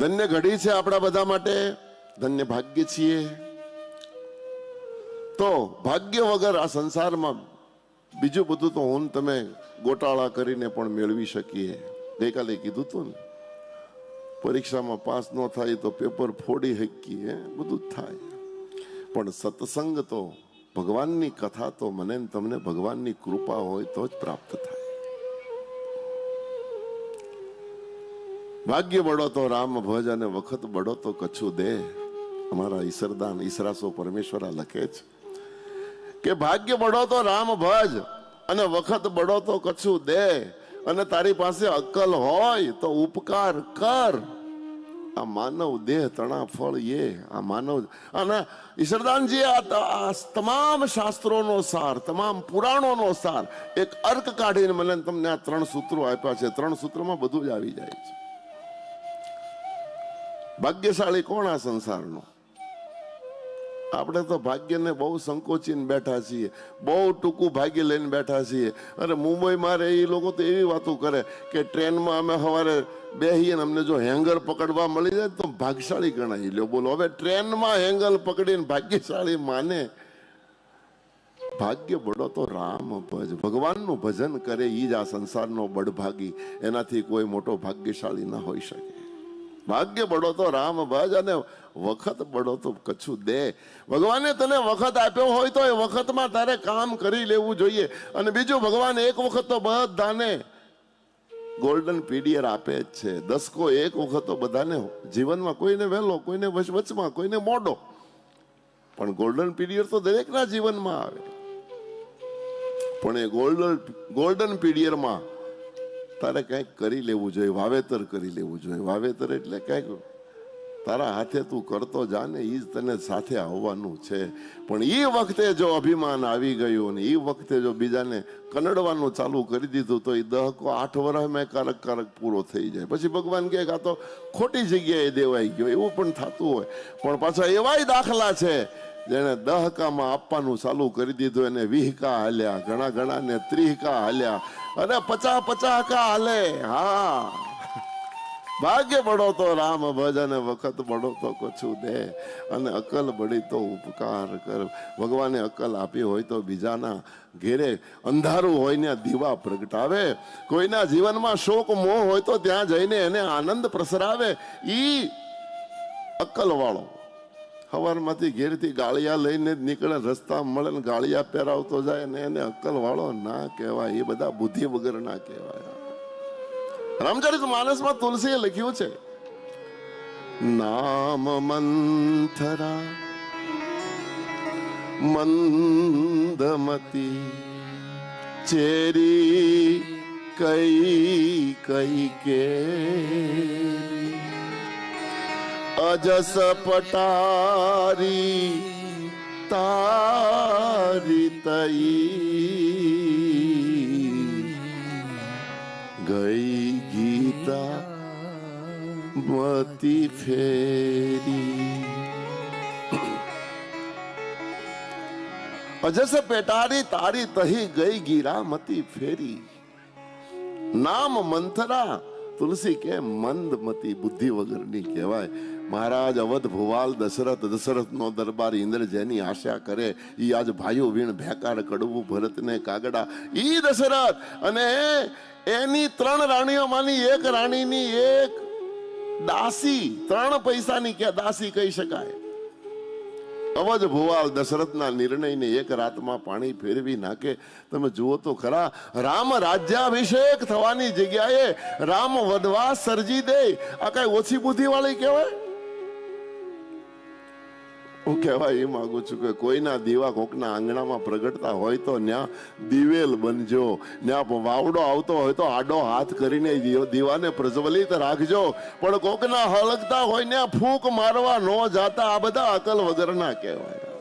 ધન્ય ઘડી છે આપણા બધા માટે. ધન્ય ભાગ્ય છીએ. તો ભાગ્ય વગર આ સંસારમાં બીજું બધું તો હું તમે ગોટાળા કરીને પણ મેળવી શકીએ. ગઈકાલે કીધું તું ને, પરીક્ષામાં પાસ ન થાય તો પેપર ફોડી શકીએ, બધું થાય. પણ સત્સંગ તો ભગવાનની કથા તો મને તમને ભગવાનની કૃપા હોય તો જ પ્રાપ્ત થાય. ભાગ્ય બળો તો રામ ભજ અને વખત બળો તો કછું દે. અમારા ઈશ્વરદાન પરમેશ્વર પરમેશ્વરા લખે છે કે ભાગ્ય બળો તો રામ ભજ અને વખત બળો તો કછું દે. અને તારી પાસે અક્કલ હોય તો ઉપકાર કર. આ માનવ દેહ તણા ફળ એ, આ માનવ અને ઈશ્વરદાનજી આ આ તમામ શાસ્ત્રોનો સાર, તમામ પુરાણોનો સાર, એક અર્ક કાઢીને મને તમને આ ત્રણ સૂત્રો આપ્યા છે. ત્રણ સૂત્રોમાં બધું જ આવી જાય છે. ભાગ્યશાળી કોણ આ સંસારનો? આપણે તો ભાગ્યને બહુ સંકોચીને બેઠા છીએ, બહુ ટૂંકું ભાગ્ય લઈને બેઠા છીએ. અરે મુંબઈમાં રહે એ લોકો તો એવી વાતો કરે કે ટ્રેનમાં અમે સવારે બેહીએ ને અમને જો હેંગર પકડવા મળી જાય તો ભાગ્યશાળી ગણાય. લ્યો બોલો, હવે ટ્રેનમાં હેંગર પકડીને ભાગ્યશાળી માને? ભાગ્ય બળો તો રામ ભજ, ભગવાનનું ભજન કરે એ જ આ સંસારનો બળભાગી. એનાથી કોઈ મોટો ભાગ્યશાળી ના હોઈ શકે. ભાગ્ય બળો તો રામ ભજ અને વખત બળો તો કછું દે. ભગવાને તને વખત આપ્યો હોય તો એ વખતમાં તારે કામ કરી લેવું જોઈએ. અને બીજું, ભગવાન એક વખત તો બધાને ગોલ્ડન પીડિયર આપે જ છે. દસકો એક વખત તો બધાને જીવનમાં કોઈને વહેલો, કોઈને વચ, વચમાં, કોઈને મોડો. પણ ગોલ્ડન પીરિયડ તો દરેકના જીવનમાં આવે. પણ એ ગોલ્ડન ગોલ્ડન પીરિયડમાં તારે કંઈક કરી લેવું જોઈએ, વાવેતર કરી લેવું જોઈએ. વાવેતર એટલે કંઈક તારા હાથે તું કરતો જા ને એ જ તને સાથે આવવાનું છે. પણ એ વખતે જો અભિમાન આવી ગયું ને એ વખતે જો બીજાને કનડવાનું ચાલુ કરી દીધું, તો એ દહકો આઠ વર્ષમાં કારક કારક પૂરો થઈ જાય. પછી ભગવાન કહે કે તો ખોટી જગ્યાએ દેવાઈ ગયો, એવું પણ થતું હોય. પણ પાછા એવાય દાખલા છે જેને દહકામાં આપવાનું ચાલુ કરી દીધું એને વીહકા હાલ્યા, ઘણા ઘણા ને ત્રીહકા હાલ્યા અને પચા પચા કા હાલે. હા. ભાગ્ય બળો તો રામ ભજન, વખત બળો તો કછું દે. અને અકલ બળી તો ઉપકાર કર. ભગવાને અકલ આપી હોય તો બીજાના ઘેરે અંધારું હોય ને દીવા પ્રગટાવે. કોઈના જીવનમાં શોક મોહ હોય તો ત્યાં જઈને એને આનંદ પ્રસરાવે. ઈ અક્કલ વાળો સવારમાંથી ઘેરથી ગાળિયા લઈને જ નીકળે, રસ્તા મળે ને ગાળિયા પહેરાવતો જાય ને એને અક્કલ વાળો ના કહેવાય, એ બધા બુદ્ધિ વગર ના કહેવાય. રામચરિત માનસમાં તુલસીએ લખ્યું છે, નામ મંથરા, મંદમતી, ચેરી કઈ કઈ કે અજસ પટારી તારી તઈ ગઈ ગીતા મતી ફેરી અજસ પેટારી તારી તહી ગઈ ગીરા મતી ફેરી નામ મંથરા તુલસી કે મંદમતી બુદ્ધિ વગરની કહેવાય. મહારાજ અવધ ભુવાલ દશરથ દશરથનો દરબાર ઇન્દ્ર જેની આશા કરે એ આજ ભાઈઓ વીણ ભેકાર કડવું ભરતને કાગડા. ઈ દશરથ અને એની ત્રણ રાણીઓમાંની એક રાણીની એક દાસી, ત્રણ પૈસાની કે દાસી કહી શકાય? અવધ ભુવાલ દશરથના નિર્ણયને એક રાતમાં પાણી ફેરવી નાખે. તમે જુઓ તો ખરા, રામ રાજ્યાભિષેક થવાની જગ્યાએ રામ વનવાસ સર્જી દે. આ કઈ ઓછી બુદ્ધિવાળી કહેવાય? હું કહેવાય એ માગું છું કે કોઈના દીવા કોકના આંગણામાં પ્રગટતા હોય તો ન્યા દિવેલ બનજો. ન્યા વાવડો આવતો હોય તો આડો હાથ કરીને દીવાને પ્રજ્વલિત રાખજો. પણ કોકના હળગતા હોય ને ફૂંક મારવા ન જાતા આ બધા અકલ વગરના કહેવાય.